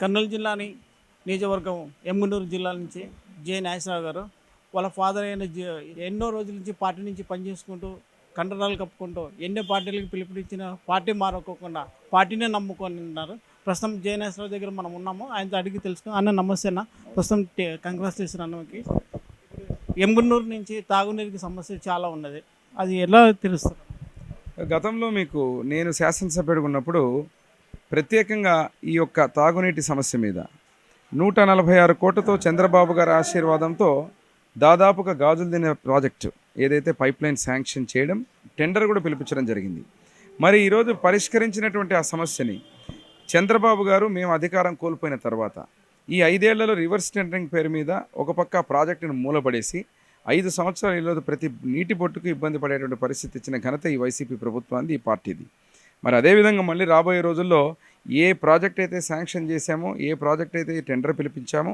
కర్నూలు జిల్లాని నియోజకవర్గం ఎమ్మనూరు జిల్లా నుంచి జే నాగేశ్వరరావు గారు వాళ్ళ ఫాదర్ అయిన ఎన్నో రోజుల నుంచి పార్టీ నుంచి పనిచేసుకుంటూ కండరాలు కప్పుకుంటూ ఎన్నో పార్టీలకు పిలుపునిచ్చిన పార్టీ మారకోకుండా పార్టీనే నమ్ముకొని ఉన్నారు ప్రస్తుతం జే నాగేశ్వరరావు దగ్గర మనం ఉన్నాము. ఆయనతో అడిగి తెలుసుకుని అన్న నమస్తే అన్న. ప్రస్తుతం కంగ్రాచులేషన్ అన్నకి. ఎమ్మనూరు నుంచి తాగునీరుకి సమస్య చాలా ఉన్నది. అది ఎలా తెలుస్తుంది? గతంలో మీకు నేను శాసనసభ్యుడిగా ఉన్నప్పుడు ప్రత్యేకంగా ఈ యొక్క తాగునీటి సమస్య మీద నూట నలభై ఆరు కోట్లతో చంద్రబాబు గారి ఆశీర్వాదంతో దాదాపుగా గాజులు తినే ప్రాజెక్టు ఏదైతే పైప్ లైన్ శాంక్షన్ చేయడం టెండర్ కూడా పిలిపించడం జరిగింది. మరి ఈరోజు పరిష్కరించినటువంటి ఆ సమస్యని చంద్రబాబు గారు మేము అధికారం కోల్పోయిన తర్వాత ఈ ఐదేళ్ళలో రివర్స్ టెండరింగ్ పేరు మీద ఒక పక్క ప్రాజెక్టును మూలపడేసి ఐదు సంవత్సరాలు ఈరోజు ప్రతి నీటి బొట్టుకు ఇబ్బంది పడేటువంటి పరిస్థితి ఇచ్చిన ఘనత ఈ వైసీపీ ప్రభుత్వాన్ని ఈ పార్టీది. మరి అదేవిధంగా మళ్ళీ రాబోయే రోజుల్లో ఏ ప్రాజెక్ట్ అయితే శాంక్షన్ చేశామో ఏ ప్రాజెక్ట్ అయితే టెండర్ పిలిపించామో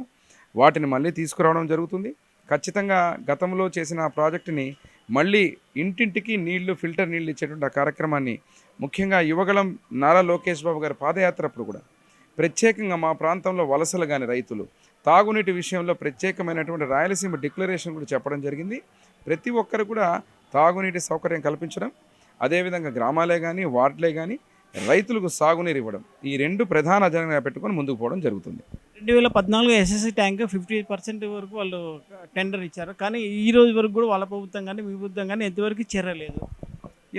వాటిని మళ్ళీ తీసుకురావడం జరుగుతుంది. ఖచ్చితంగా గతంలో చేసిన ఆ ప్రాజెక్టుని మళ్ళీ ఇంటింటికి నీళ్ళు ఫిల్టర్ నీళ్ళు ఇచ్చేటువంటి ఆ కార్యక్రమాన్ని ముఖ్యంగా యువగళం నారా లోకేష్ బాబు గారి పాదయాత్ర అప్పుడు కూడా ప్రత్యేకంగా మా ప్రాంతంలో వలసలు కాని రైతులు తాగునీటి విషయంలో ప్రత్యేకమైనటువంటి రాయలసీమ డిక్లరేషన్ కూడా చెప్పడం జరిగింది. ప్రతి ఒక్కరు కూడా తాగునీటి సౌకర్యం కల్పించడం అదేవిధంగా గ్రామాలే కానీ వార్డులే కానీ రైతులకు సాగునీరు ఇవ్వడం ఈ రెండు ప్రధాన అజెండాగా పెట్టుకొని ముందుకు పోవడం జరుగుతుంది. రెండు వేల పద్నాలుగు ఎస్ఎస్సి ట్యాంక్ ఫిఫ్టీ పర్సెంట్ వరకు వాళ్ళు టెండర్ ఇచ్చారు. కానీ ఈ రోజు వరకు కూడా వాళ్ళ ప్రభుత్వం కానీ మీ ప్రభుత్వం కానీ ఎంతవరకు చేరలేదు.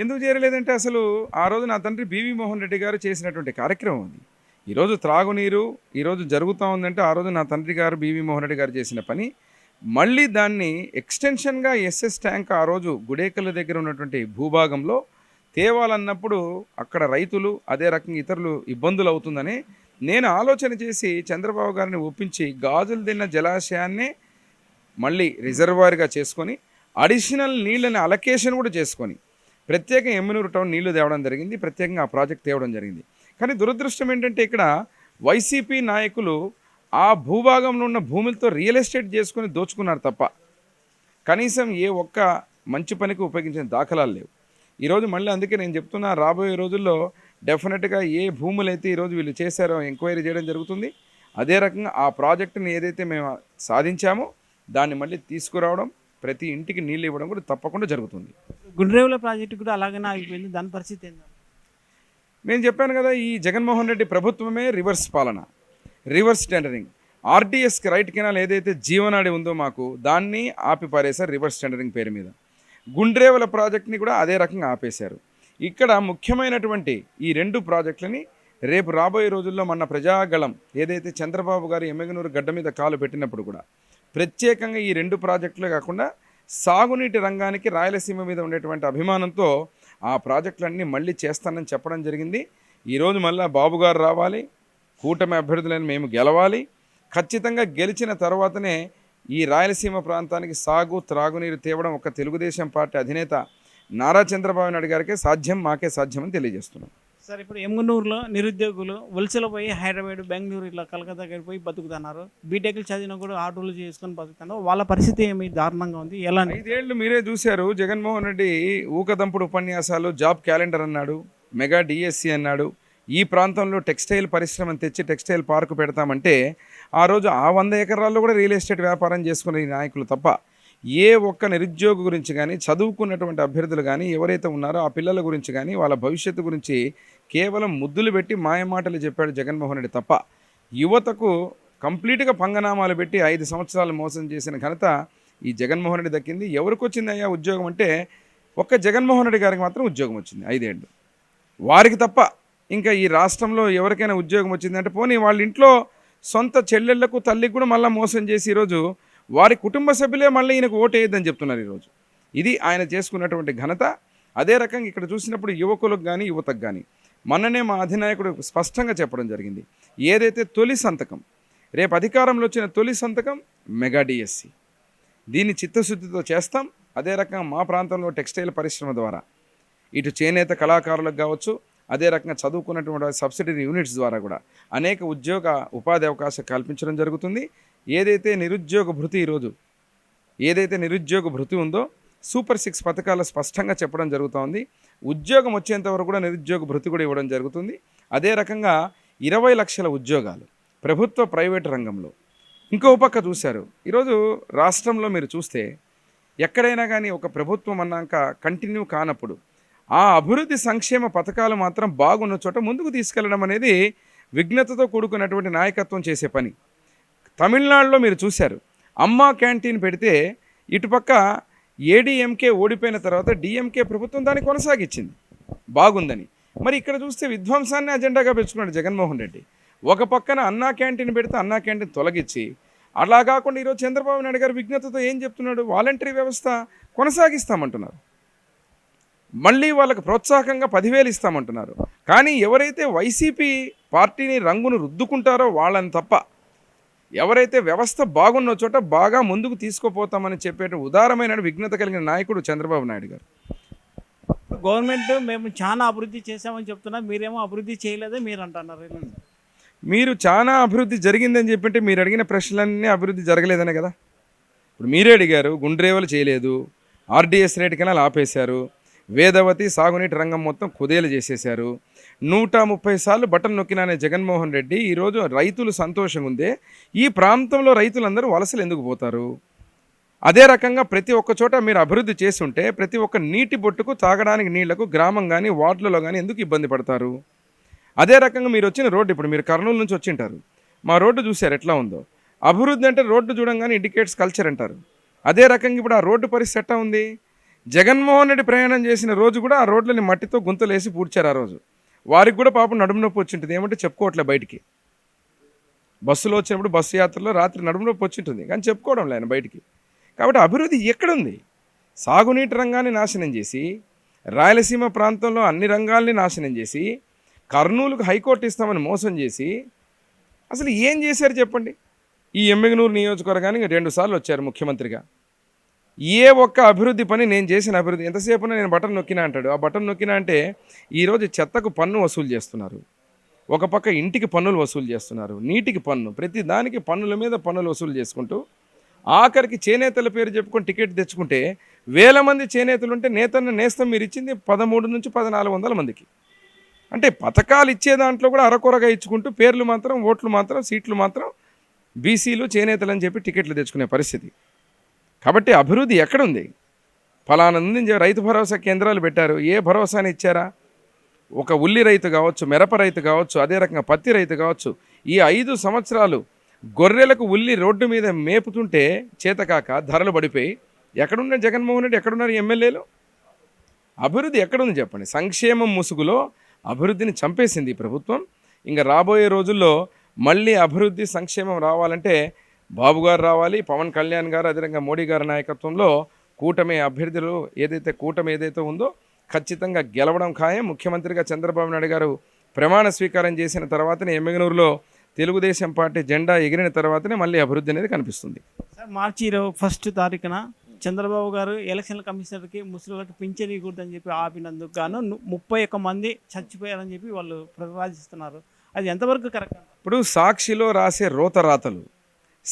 ఎందుకు చేరలేదంటే అసలు ఆ రోజు నా తండ్రి బీవీ మోహన్ రెడ్డి గారు చేసినటువంటి కార్యక్రమం అది. ఈరోజు త్రాగునీరు ఈరోజు జరుగుతూ ఉందంటే ఆ రోజు నా తండ్రి గారు బీవీ మోహన్ రెడ్డి గారు చేసిన పని మళ్ళీ దాన్ని ఎక్స్టెన్షన్గా ఎస్ఎస్ ట్యాంక్ ఆ రోజు గుడేకల దగ్గర ఉన్నటువంటి భూభాగంలో తేవాలన్నప్పుడు అక్కడ రైతులు అదే రకంగా ఇతరులు ఇబ్బందులు అవుతుందని నేను ఆలోచన చేసి చంద్రబాబు గారిని ఒప్పించి గాజులు తిన్న జలాశయాన్నే మళ్ళీ రిజర్వాయర్గా చేసుకొని అడిషనల్ నీళ్ళని అలకేషన్ కూడా చేసుకొని ప్రత్యేక ఎమ్మినూరు టౌన్ నీళ్ళు తేవడం జరిగింది ప్రత్యేకంగా ఆ ప్రాజెక్ట్ తేవడం జరిగింది. కానీ దురదృష్టం ఏంటంటే ఇక్కడ వైసీపీ నాయకులు ఆ భూభాగంలో ఉన్న భూములతో రియల్ ఎస్టేట్ చేసుకొని దోచుకున్నారు తప్ప కనీసం ఏ ఒక్క మంచి పనికి ఉపయోగించిన దాఖలాలు లేవు. ఈరోజు మళ్ళీ అందుకే నేను చెప్తున్నా రాబోయే రోజుల్లో డెఫినెట్గా ఏ భూములు అయితే ఈరోజు వీళ్ళు చేశారో ఎంక్వైరీ చేయడం జరుగుతుంది. అదే రకంగా ఆ ప్రాజెక్టుని ఏదైతే మేము సాధించామో దాన్ని మళ్ళీ తీసుకురావడం ప్రతి ఇంటికి నీళ్ళు ఇవ్వడం కూడా తప్పకుండా జరుగుతుంది. గుండ్రేవుల ప్రాజెక్టు కూడా అలాగనే ఆగిపోయింది. దాని పరిస్థితి ఏంది? నేను చెప్పాను కదా ఈ జగన్మోహన్ రెడ్డి ప్రభుత్వమే రివర్స్ పాలన. Reverse tendering. ఆర్టీఎస్కి రైట్ కెనాల్ ఏదైతే జీవనాడి ఉందో మాకు దాన్ని ఆపి పారేశారు రివర్స్ టెండరింగ్ పేరు మీద. గుండ్రేవల ప్రాజెక్ట్ని కూడా అదే రకంగా ఆపేశారు. ఇక్కడ ముఖ్యమైనటువంటి ఈ రెండు ప్రాజెక్టులని రేపు రాబోయే రోజుల్లో మన ప్రజాగళం ఏదైతే చంద్రబాబు గారు ఎమ్మెగనూరు గడ్డ మీద కాలు పెట్టినప్పుడు కూడా ప్రత్యేకంగా ఈ రెండు ప్రాజెక్టులే కాకుండా సాగునీటి రంగానికి రాయలసీమ మీద ఉండేటువంటి అభిమానంతో ఆ ప్రాజెక్టులన్నీ మళ్ళీ చేస్తానని చెప్పడం జరిగింది. ఈరోజు మళ్ళీ బాబు గారు రావాలి కూటమి అభ్యర్థులను మేము గెలవాలి. ఖచ్చితంగా గెలిచిన తర్వాతనే ఈ రాయలసీమ ప్రాంతానికి సాగు త్రాగునీరు తేవడం ఒక తెలుగుదేశం పార్టీ అధినేత నారా చంద్రబాబు నాయుడు గారికే సాధ్యం మాకే సాధ్యమని తెలియజేస్తున్నాం. సార్ ఇప్పుడు ఎమ్మునూరులో నిరుద్యోగులు వలసలో పోయి హైదరాబాద్ బెంగళూరు ఇట్లా కలకత్తా దగ్గర పోయి బతుకుతున్నారు. బీటెక్లు చదివినా కూడా ఆటోలు చేసుకొని బతుకుతున్నారు. వాళ్ళ పరిస్థితి ఏమి దారుణంగా ఉంది? ఎలా ఐదేళ్ళు మీరే చూశారు జగన్మోహన్ రెడ్డి ఊకదంపుడు ఉపన్యాసాలు జాబ్ క్యాలెండర్ అన్నాడు మెగా డిఎస్సి అన్నాడు ఈ ప్రాంతంలో టెక్స్టైల్ పరిశ్రమను తెచ్చి టెక్స్టైల్ పార్కు పెడతామంటే ఆ రోజు ఆ వంద ఎకరాల్లో కూడా రియల్ ఎస్టేట్ వ్యాపారం చేసుకునే నాయకులు తప్ప ఏ ఒక్క నిరుద్యోగ గురించి కానీ చదువుకున్నటువంటి అభ్యర్థులు కానీ ఎవరైతే ఉన్నారో ఆ పిల్లల గురించి కానీ వాళ్ళ భవిష్యత్తు గురించి కేవలం ముద్దులు పెట్టి మాయమాటలు చెప్పాడు జగన్మోహన్ రెడ్డి తప్ప యువతకు కంప్లీట్గా పంగనామాలు పెట్టి ఐదు సంవత్సరాలు మోసం చేసిన ఘనత ఈ జగన్మోహన్ రెడ్డి దక్కింది. ఎవరికి వచ్చింది అయ్యా ఉద్యోగం అంటే ఒక్క జగన్మోహన్ రెడ్డి గారికి మాత్రం ఉద్యోగం వచ్చింది ఐదేళ్ళు. వారికి తప్ప ఇంకా ఈ రాష్ట్రంలో ఎవరికైనా ఉద్యోగం వచ్చిందంటే పోనీ వాళ్ళ ఇంట్లో సొంత చెల్లెళ్ళకు తల్లికి కూడా మళ్ళీ మోసం చేసి ఈరోజు వారి కుటుంబ సభ్యులే మళ్ళీ ఈయనకు ఓటు వేయద్దని చెప్తున్నారు ఈరోజు. ఇది ఆయన చేసుకున్నటువంటి ఘనత. అదే రకంగా ఇక్కడ చూసినప్పుడు యువకులకు కానీ యువతకు కానీ మొన్ననే మా అధినాయకుడు స్పష్టంగా చెప్పడం జరిగింది. ఏదైతే తొలి సంతకం రేపు అధికారంలో వచ్చిన తొలి సంతకం మెగా డిఎస్సి. దీన్ని చిత్తశుద్ధితో చేస్తాం. అదే రకంగా మా ప్రాంతంలో టెక్స్టైల్ పరిశ్రమ ద్వారా. ఇటు చేనేత కళాకారులకు కావచ్చు అదే రకంగా చదువుకున్నటువంటి సబ్సిడీ యూనిట్స్ ద్వారా కూడా అనేక ఉద్యోగ ఉపాధి అవకాశం కల్పించడం జరుగుతుంది. ఏదైతే నిరుద్యోగ భృతి ఈరోజు ఏదైతే నిరుద్యోగ భృతి ఉందో సూపర్ సిక్స్ పథకాలు స్పష్టంగా చెప్పడం జరుగుతోంది ఉద్యోగం వచ్చేంత వరకు కూడా నిరుద్యోగ భృతి కూడా ఇవ్వడం జరుగుతుంది. అదే రకంగా ఇరవై లక్షల ఉద్యోగాలు ప్రభుత్వ ప్రైవేటు రంగంలో. ఇంకో పక్క చూశారు. ఈరోజు రాష్ట్రంలో మీరు చూస్తే ఎక్కడైనా కానీ ఒక ప్రభుత్వం అన్నాక కంటిన్యూ కానప్పుడు ఆ అభివృద్ధి సంక్షేమ పథకాలు మాత్రం బాగున్న చోట ముందుకు తీసుకెళ్ళడం అనేది విఘ్నతతో కూడుకున్నటువంటి నాయకత్వం చేసే పని. తమిళనాడులో మీరు చూశారు. అమ్మా క్యాంటీన్ పెడితే ఇటుపక్క ఏడీఎంకే ఓడిపోయిన తర్వాత డిఎంకే ప్రభుత్వం దాన్ని కొనసాగించింది. బాగుందని. మరి ఇక్కడ చూస్తే విధ్వంసాన్ని అజెండాగా పెంచుకున్నాడు జగన్మోహన్ రెడ్డి. ఒక పక్కన అన్నా క్యాంటీన్ పెడితే అన్నా క్యాంటీన్ తొలగించి అలా కాకుండా ఈరోజు చంద్రబాబు నాయుడు గారు విఘ్నతతో ఏం చెప్తున్నాడు? వాలంటరీ వ్యవస్థ కొనసాగిస్తామంటున్నారు. మళ్ళీ వాళ్ళకి ప్రోత్సాహకంగా పదివేలు ఇస్తామంటున్నారు. కానీ ఎవరైతే వైసీపీ పార్టీని రంగును రుద్దుకుంటారో వాళ్ళని తప్ప ఎవరైతే వ్యవస్థ బాగున్న చోట బాగా ముందుకు తీసుకుపోతామని చెప్పేట ఉదారమైన విఘ్నత కలిగిన నాయకుడు చంద్రబాబు నాయుడు గారు. గవర్నమెంట్ మేము చాలా అభివృద్ధి చేసామని చెప్తున్నా మీరేమో అభివృద్ధి చేయలేదే మీరు అంటున్నారు మీరు చాలా అభివృద్ధి జరిగిందని చెప్పింటే మీరు అడిగిన ప్రశ్నలన్నీ అభివృద్ధి జరగలేదనే కదా. ఇప్పుడు మీరే అడిగారు గుండ్రేవలు చేయలేదు ఆర్డీఎస్ రేట్ కెనాల్ ఆపేశారు వేదవతి సాగునీటి రంగం మొత్తం కుదేలు చేసేశారు. నూట ముప్పై సార్లు బటన్ నొక్కినానే జగన్మోహన్ రెడ్డి. ఈరోజు రైతులు సంతోషంగా ఉందే ఈ ప్రాంతంలో రైతులందరూ వలసలు ఎందుకు పోతారు? అదే రకంగా ప్రతి ఒక్క చోట మీరు అభివృద్ధి చేసి ఉంటే ప్రతి ఒక్క నీటి బొట్టుకు తాగడానికి నీళ్ళకు గ్రామం కానీ వార్డులలో కానీ ఎందుకు ఇబ్బంది పడతారు? అదే రకంగా మీరు వచ్చిన రోడ్డు ఇప్పుడు మీరు కర్నూలు నుంచి వచ్చింటారు. మా రోడ్డు చూశారు ఎట్లా ఉందో. అభివృద్ధి అంటే రోడ్డు చూడంగానే ఇండికేట్స్ కల్చర్ అంటారు. అదే రకంగా ఇప్పుడు ఆ రోడ్డు పరిస్థితి ఎట్లా ఉంది? జగన్మోహన్ రెడ్డి ప్రయాణం చేసిన రోజు కూడా ఆ రోడ్లని మట్టితో గుంతలేసి పూడ్చారు ఆ రోజు. వారికి కూడా పాపం నడుము నొప్పి వచ్చింటుంది. ఏమంటే చెప్పుకోవట్లే బయటికి. బస్సులో వచ్చినప్పుడు బస్సు యాత్రలో రాత్రి నడుము నొప్పి వచ్చింటుంది. కానీ చెప్పుకోవడం లేని బయటికి. కాబట్టి అభివృద్ధి ఎక్కడుంది? సాగునీటి రంగాన్ని నాశనం చేసి రాయలసీమ ప్రాంతంలో అన్ని రంగాల్ని నాశనం చేసి కర్నూలుకు హైకోర్టు ఇస్తామని మోసం చేసి అసలు ఏం చేశారు చెప్పండి? ఈ ఎమ్మిగనూరు నియోజకవర్గానికి రెండు సార్లు వచ్చారు ముఖ్యమంత్రిగా. ఏ ఒక్క అభివృద్ధి పని నేను చేసిన అభివృద్ధి ఎంతసేపు నేను బటన్ నొక్కినా అంటాడు. ఆ బటన్ నొక్కినా అంటే ఈరోజు చెత్తకు పన్ను వసూలు చేస్తున్నారు. ఒక పక్క ఇంటికి పన్నులు వసూలు చేస్తున్నారు. నీటికి పన్ను ప్రతి దానికి పన్నుల మీద పన్నులు వసూలు చేసుకుంటూ ఆఖరికి చేనేతల పేరు చెప్పుకొని టికెట్ తెచ్చుకుంటే వేల మంది చేనేతలు ఉంటే నేతన్న నేస్తం మీరు ఇచ్చింది పదమూడు నుంచి పద్నాలుగు వందల మందికి. అంటే పథకాలు ఇచ్చే దాంట్లో కూడా అరకొరగా ఇచ్చుకుంటూ పేర్లు మాత్రం ఓట్లు మాత్రం సీట్లు మాత్రం బీసీలు చేనేతలు అని చెప్పి టికెట్లు తెచ్చుకునే పరిస్థితి. కాబట్టి అభివృద్ధి ఎక్కడుంది? ఫలానా ఉంది రైతు భరోసా కేంద్రాలు పెట్టారు. ఏ భరోసాని ఇచ్చారా? ఒక ఉల్లి రైతు కావచ్చు మిరప రైతు కావచ్చు అదే రకంగా పత్తి రైతు కావచ్చు ఈ ఐదు సంవత్సరాలు గొర్రెలకు ఉల్లి రోడ్డు మీద మేపుతుంటే చేతకాక ధరలు పడిపోయి ఎక్కడున్న జగన్మోహన్ రెడ్డి? ఎక్కడున్నారు ఎమ్మెల్యేలు? అభివృద్ధి ఎక్కడుంది చెప్పండి? సంక్షేమం ముసుగులో అభివృద్ధిని చంపేసింది ఈ ప్రభుత్వం. ఇంకా రాబోయే రోజుల్లో మళ్ళీ అభివృద్ధి సంక్షేమం రావాలంటే బాబు గారు రావాలి పవన్ కళ్యాణ్ గారు అదేవిధంగా మోడీ గారి నాయకత్వంలో కూటమి అభ్యర్థులు ఏదైతే కూటమి ఏదైతే ఉందో ఖచ్చితంగా గెలవడం ఖాయం. ముఖ్యమంత్రిగా చంద్రబాబు నాయుడు గారు ప్రమాణ స్వీకారం చేసిన తర్వాతనే ఎమ్మెగనూరులో తెలుగుదేశం పార్టీ జెండా ఎగిరిన తర్వాతనే మళ్ళీ అభివృద్ధి అనేది కనిపిస్తుంది. సార్ మార్చి ఇరవై ఫస్ట్ తారీఖున చంద్రబాబు గారు ఎలక్షన్ కమిషనర్కి ముస్లింలకు పింఛన్ ఇవ్వకూడదని చెప్పి ఆపినందుకు గాను ముప్పై ఒక్క మంది చచ్చిపోయారని చెప్పి వాళ్ళు ప్రతిపాదిస్తున్నారు. అది ఎంతవరకు కరెక్ట్? ఇప్పుడు సాక్షిలో రాసే రోతరాతలు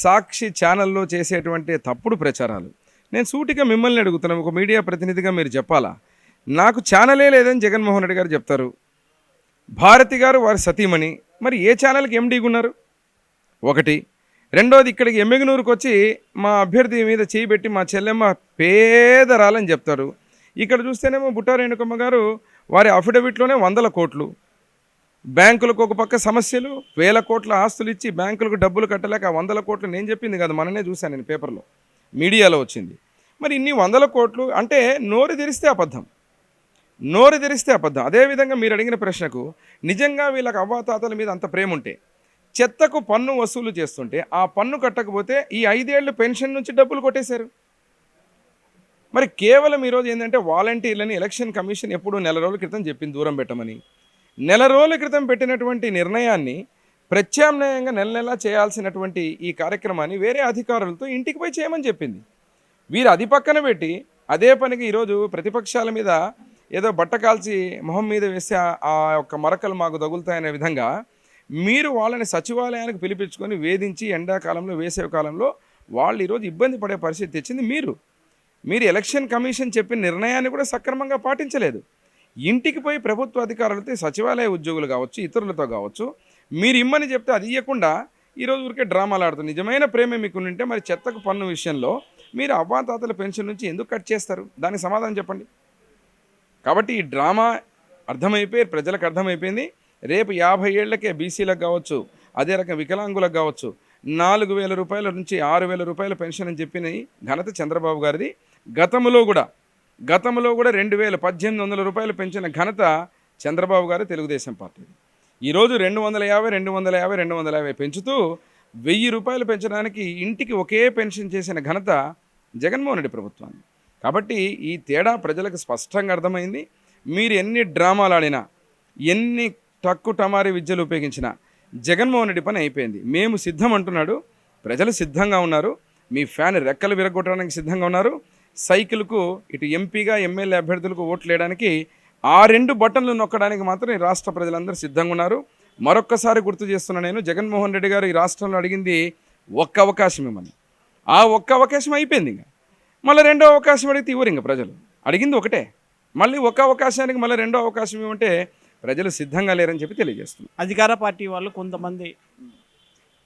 సాక్షి ఛానల్లో చేసేటువంటి తప్పుడు ప్రచారాలు. నేను సూటిగా మిమ్మల్ని అడుగుతున్నాను ఒక మీడియా ప్రతినిధిగా మీరు చెప్పాలా? నాకు ఛానలే లేదని జగన్మోహన్ రెడ్డి గారు చెప్తారు. భారతి గారు వారి సతీమణి. మరి ఏ ఛానల్కి ఎండీగా ఉన్నారు? ఒకటి. రెండోది ఇక్కడికి ఎమ్మెగనూరుకు వచ్చి మా అభ్యర్థి మీద చేయిబెట్టి మా చెల్లెమ్మ పేదరాలని చెప్తారు. ఇక్కడ చూస్తేనేమో బుట్టారేణుకమ్మ గారు వారి అఫిడవిట్లోనే వందల కోట్లు. బ్యాంకులకు ఒక పక్క సమస్యలు వేల కోట్ల ఆస్తులు ఇచ్చి బ్యాంకులకు డబ్బులు కట్టలేక వందల కోట్లు నేను చెప్పింది కదా మననే చూశాను నేను పేపర్లో మీడియాలో వచ్చింది. మరి ఇన్ని వందల కోట్లు అంటే నోరు తెరిస్తే అబద్ధం. నోరు తెరిస్తే అబద్ధం. అదేవిధంగా మీరు అడిగిన ప్రశ్నకు నిజంగా వీళ్ళకి అవ్వాతాతల మీద అంత ప్రేమ ఉంటే చెత్తకు పన్ను వసూలు చేస్తుంటే ఆ పన్ను కట్టకపోతే ఈ ఐదేళ్ళు పెన్షన్ నుంచి డబ్బులు కొట్టేశారు. మరి కేవలం ఈరోజు ఏంటంటే వాలంటీర్లని ఎలక్షన్ కమిషన్ ఎప్పుడు నెల రోజుల క్రితం చెప్పింది దూరం పెట్టమని. నెల రోజుల క్రితం పెట్టినటువంటి నిర్ణయాన్ని ప్రత్యామ్నాయంగా నెల నెలా చేయాల్సినటువంటి ఈ కార్యక్రమాన్ని వేరే అధికారులతో ఇంటికి పోయి చేయమని చెప్పింది. వీరు అది పక్కన పెట్టి అదే పనికి ఈరోజు ప్రతిపక్షాల మీద ఏదో బట్ట కాల్చి మొహం మీద వేసి ఆ- ఆ యొక్క మరకలు మాకు తగులుతాయనే విధంగా మీరు వాళ్ళని సచివాలయానికి పిలిపించుకొని వేధించి ఎండాకాలంలో వేసవి కాలంలో వాళ్ళు ఈరోజు ఇబ్బంది పడే పరిస్థితి తెచ్చింది మీరు. మీరు ఎలక్షన్ కమిషన్ చెప్పిన నిర్ణయాన్ని కూడా సక్రమంగా పాటించలేదు. ఇంటికి పోయి ప్రభుత్వ అధికారులతో సచివాలయ ఉద్యోగులు కావచ్చు ఇతరులతో కావచ్చు మీరు ఇమ్మని చెప్తే అది ఇవ్వకుండా ఈరోజు ఊరికే డ్రామాలు ఆడుతుంది. నిజమైన ప్రేమ మీకు ఉంటే మరి చెత్తకు పన్ను విషయంలో మీరు అవ్వాతాతల పెన్షన్ నుంచి ఎందుకు కట్ చేస్తారు? దానికి సమాధానం చెప్పండి. కాబట్టి ఈ డ్రామా అర్థమైపోయి ప్రజలకు అర్థమైపోయింది. రేపు యాభై ఏళ్ళకే బీసీలకు కావచ్చు అదే రకం వికలాంగులకు కావచ్చు నాలుగు వేల రూపాయల నుంచి ఆరు వేల రూపాయల పెన్షన్ అని చెప్పిన ఘనత చంద్రబాబు గారిది. గతంలో కూడా గతంలో కూడా రెండు వేల పద్దెనిమిది వందల రూపాయలు పెంచిన ఘనత చంద్రబాబు గారు తెలుగుదేశం పార్టీ. ఈరోజు రెండు వందల యాభై రెండు వందల యాభై రెండు వందల యాభై పెంచుతూ వెయ్యి రూపాయలు పెంచడానికి ఇంటికి ఒకే పెన్షన్ చేసిన ఘనత జగన్మోహన్ రెడ్డి ప్రభుత్వాన్ని. కాబట్టి ఈ తేడా ప్రజలకు స్పష్టంగా అర్థమైంది. మీరు ఎన్ని డ్రామాలు ఆడినా ఎన్ని టక్కు టమారి విద్యలు ఉపయోగించినా జగన్మోహన్ రెడ్డి పని అయిపోయింది. మేము సిద్ధం అంటున్నాడు. ప్రజలు సిద్ధంగా ఉన్నారు. మీ ఫ్యాన్ రెక్కలు విరగొట్టడానికి సిద్ధంగా ఉన్నారు. సైకిల్కు ఇటు ఎంపీగా ఎమ్మెల్యే అభ్యర్థులకు ఓట్లు వేయడానికి ఆ రెండు బటన్లు నొక్కడానికి మాత్రం ఈ రాష్ట్ర ప్రజలందరూ సిద్ధంగా ఉన్నారు. మరొక్కసారి గుర్తు చేస్తున్నా నేను జగన్మోహన్ రెడ్డి గారు ఈ రాష్ట్రంలో అడిగింది ఒక్క అవకాశం ఇవ్వమని. ఆ ఒక్క అవకాశం అయిపోయింది ఇంకా. మళ్ళీ రెండో అవకాశం అడిగితే ఇవ్వరు ఇంకా ప్రజలు. అడిగింది ఒకటే. మళ్ళీ ఒక అవకాశానికి మళ్ళీ రెండో అవకాశం ఏమంటే ప్రజలు సిద్ధంగా లేరని చెప్పి తెలియజేస్తుంది అధికార పార్టీ వాళ్ళు కొంతమంది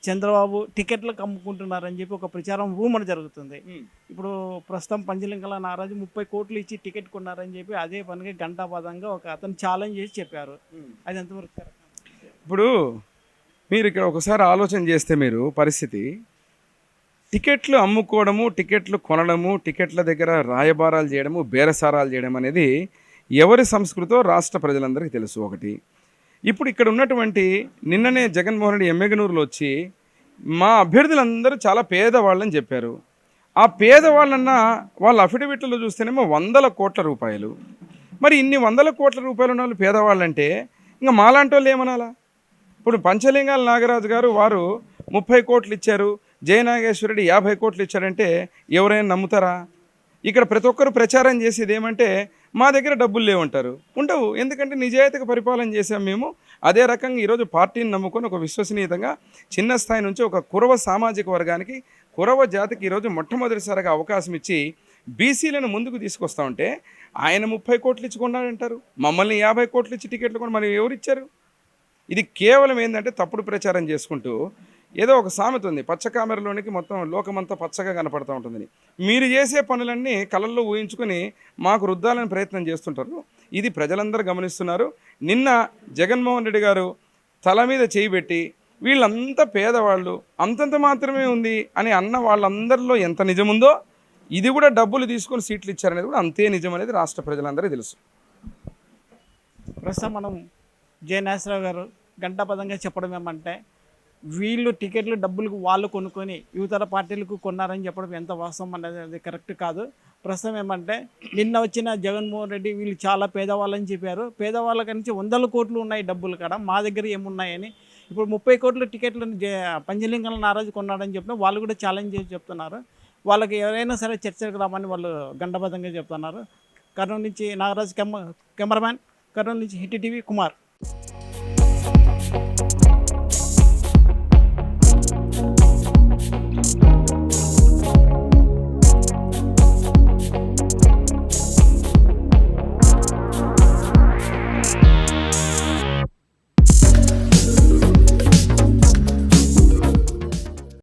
చంద్రబాబు టికెట్లకు అమ్ముకుంటున్నారని చెప్పి ఒక ప్రచారం రూమర్ జరుగుతుంది. ఇప్పుడు ప్రస్తుతం పంచలింగల నారాజు ముప్పై కోట్లు ఇచ్చి టికెట్ కొన్నారని చెప్పి అదే పనిగా గంటాపదంగా ఒక అతను ఛాలెంజ్ చేసి చెప్పారు. అది ఎంతవరకు? ఇప్పుడు మీరు ఇక్కడ ఒకసారి ఆలోచన చేస్తే మీరు పరిస్థితి టికెట్లు అమ్ముకోవడము టికెట్లు కొనడము టికెట్ల దగ్గర రాయబారాలు చేయడము బేరసారాలు చేయడం అనేది ఎవరి సంస్కృతో రాష్ట్ర ప్రజలందరికీ తెలుసు ఒకటి. ఇప్పుడు ఇక్కడ ఉన్నటువంటి నిన్ననే జగన్మోహన్ రెడ్డి ఎమ్మెగనూరులో వచ్చి మా అభ్యర్థులందరూ చాలా పేదవాళ్ళని చెప్పారు. ఆ పేదవాళ్ళన్నా వాళ్ళ అఫిడవిట్లలో చూస్తేనేమో వందల కోట్ల రూపాయలు. మరి ఇన్ని వందల కోట్ల రూపాయలు ఉన్న వాళ్ళు పేదవాళ్ళంటే ఇంకా మాలాంటి వాళ్ళు ఏమనాలా? ఇప్పుడు పంచలింగాల నాగరాజు గారు వారు ముప్పై కోట్లు ఇచ్చారు. జయనాగేశ్వరుడు యాభై కోట్లు ఇచ్చారంటే ఎవరైనా నమ్ముతారా? ఇక్కడ ప్రతి ఒక్కరు ప్రచారం చేసేది ఏమంటే మా దగ్గర డబ్బులు లేవంటారు ఉండవు. ఎందుకంటే నిజాయితీగా పరిపాలన చేసాం మేము. అదే రకంగా ఈరోజు పార్టీని నమ్ముకొని ఒక విశ్వసనీయతంగా చిన్న స్థాయి నుంచి ఒక కురవ సామాజిక వర్గానికి కురవ జాతికి ఈరోజు మొట్టమొదటిసారిగా అవకాశం ఇచ్చి బీసీలను ముందుకు తీసుకొస్తా ఉంటే ఆయన ముప్పై కోట్లు ఇచ్చుకున్నాడంటారు మమ్మల్ని యాభై కోట్లు ఇచ్చి టికెట్లు కూడా మరి ఎవరు ఇచ్చారు ఇది కేవలం ఏంటంటే తప్పుడు ప్రచారం చేసుకుంటూ ఏదో ఒక సామెత ఉంది. పచ్చ కామెరలోనికి మొత్తం లోకమంతా పచ్చగా కనపడుతూ ఉంటుందని. మీరు చేసే పనులన్నీ కళల్లో ఊహించుకొని మాకు రుద్దాలని ప్రయత్నం చేస్తుంటారు. ఇది ప్రజలందరూ గమనిస్తున్నారు. నిన్న జగన్మోహన్ రెడ్డి గారు తల మీద చేయి పెట్టి వీళ్ళంతా పేదవాళ్ళు అంతంత మాత్రమే ఉంది అని అన్న వాళ్ళందరిలో ఎంత నిజముందో ఇది కూడా డబ్బులు తీసుకొని సీట్లు ఇచ్చారనేది కూడా అంతే నిజం అనేది రాష్ట్ర ప్రజలందరికీ తెలుసు. ప్రస్తుతం మనం జయ నేసరావు గారు గంటాపదంగా చెప్పడం ఏమంటే వీళ్ళు టికెట్లు డబ్బులు వాళ్ళు కొనుక్కొని యువతర పార్టీలకు కొన్నారని చెప్పడం ఎంత వాస్తవం అనేది అది కరెక్ట్ కాదు. ప్రస్తుతం ఏమంటే నిన్న వచ్చిన జగన్మోహన్ రెడ్డి వీళ్ళు చాలా పేదవాళ్ళని చెప్పారు. పేదవాళ్ళ నుంచి వందల కోట్లు ఉన్నాయి డబ్బులు కాడ. మా దగ్గర ఏమున్నాయని ఇప్పుడు ముప్పై కోట్ల టికెట్లు పంచలింగల నారాజు కొన్నాడని చెప్పిన వాళ్ళు కూడా ఛాలెంజ్ చేసి చెప్తున్నారు. వాళ్ళకి ఎవరైనా సరే చర్చలకు రామని వాళ్ళు గండబద్ధంగా చెప్తున్నారు. కర్నూలు నుంచి నాగరాజు కెమ కెమెరామ్యాన్ కర్నూలు నుంచి హిట్ టీవీ కుమార్.